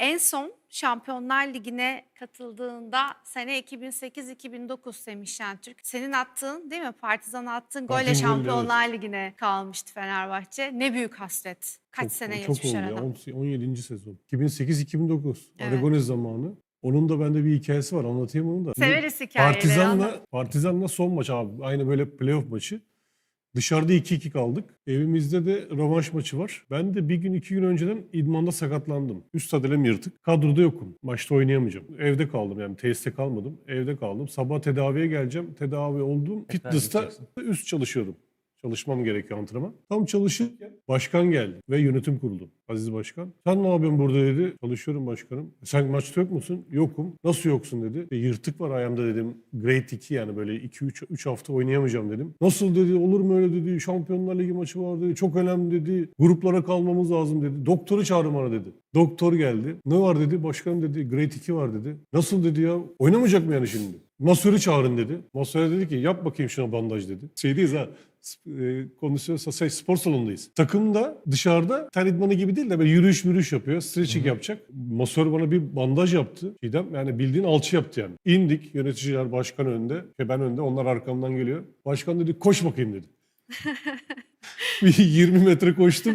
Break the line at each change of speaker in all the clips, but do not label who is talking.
En son Şampiyonlar Ligi'ne katıldığında sene 2008-2009 Semih Şentürk. Senin attığın değil mi? Partizan attığın
Attığım golle,
Şampiyonlar Ligi'ne kalmıştı Fenerbahçe. Ne büyük hasret. Kaç
Çok-
sene
çok
geçmiş aradan.
10 17. sezon. 2008-2009.
Evet.
Aragones zamanı. Onun da bende bir hikayesi var. Anlatayım onu da.
Severiz hikayeleri.
Partizan'la, Partizan'la son maç abi. Aynı böyle playoff maçı. Dışarıda 2-2 kaldık. Evimizde de rövanş maçı var. Ben de bir gün iki gün önceden idmanda sakatlandım. Üst adelem yırtık. Kadroda yokum. Maçta oynayamayacağım. Evde kaldım yani tesiste kalmadım. Evde kaldım. Sabah tedaviye geleceğim. Tedavi oldum. Fitness'ta üst çalışıyordum. Çalışmam gerekiyor antrenman. Tam çalışırken başkan geldi ve yönetim kurulu. Aziz Başkan. Sen ne yapıyorsun burada dedi. Çalışıyorum başkanım. "E Sen maçta yok musun? Yokum. Nasıl yoksun dedi. "E, yırtık var ayağımda dedim. Grade 2 yani böyle 2-3 3 hafta oynayamayacağım dedim. Nasıl dedi. Olur mu öyle dedi. Şampiyonlar Ligi maçı var dedi. Çok önemli dedi. Gruplara kalmamız lazım dedi. Doktoru çağırın bana dedi. Doktor geldi. Ne var dedi. Başkanım dedi. Grade 2 var dedi. Nasıl dedi ya. Oynamayacak mı yani şimdi? Masörü çağırın dedi. Masöre dedi ki yap bakayım şuna bandaj dedi. Şeydeyiz ha. E, kondisyonel şey, spor salonundayız. Takım da dışarıda ten idmanı gibi değil de böyle yürüyüş yürüyüş yapıyor. Stretching yapacak. Masör bana bir bandaj yaptı. Çiğdem yani bildiğin alçı yaptı yani. İndik yöneticiler başkan önde. Ve ben önde onlar arkamdan geliyor. Başkan dedi koş bakayım dedi. bir 20 metre koştum.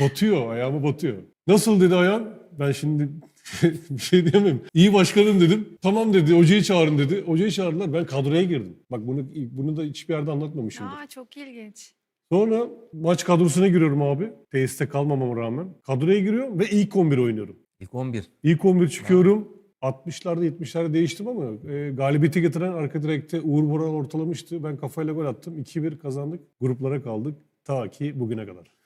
Batıyor ayağıma batıyor. Nasıl dedi ayağın? Ben şimdi bir şey diyemem. İyi başkanım dedim. Tamam dedi. Hocayı çağırın dedi. Hocayı çağırdılar. Ben kadroya girdim. Bak bunu bunu da hiçbir yerde anlatmamışımdır.
Aa, çok ilginç.
Sonra maç kadrosuna giriyorum abi. Tesiste kalmamama rağmen. Kadroya giriyorum ve ilk 11 oynuyorum.
İlk 11.
İlk 11 çıkıyorum. 60'larda 70'lerde değiştim ama e, galibiyeti getiren arka direkte Uğur Boral ortalamıştı. Ben kafayla gol attım. 2-1 kazandık. Gruplara kaldık. Ta ki bugüne kadar.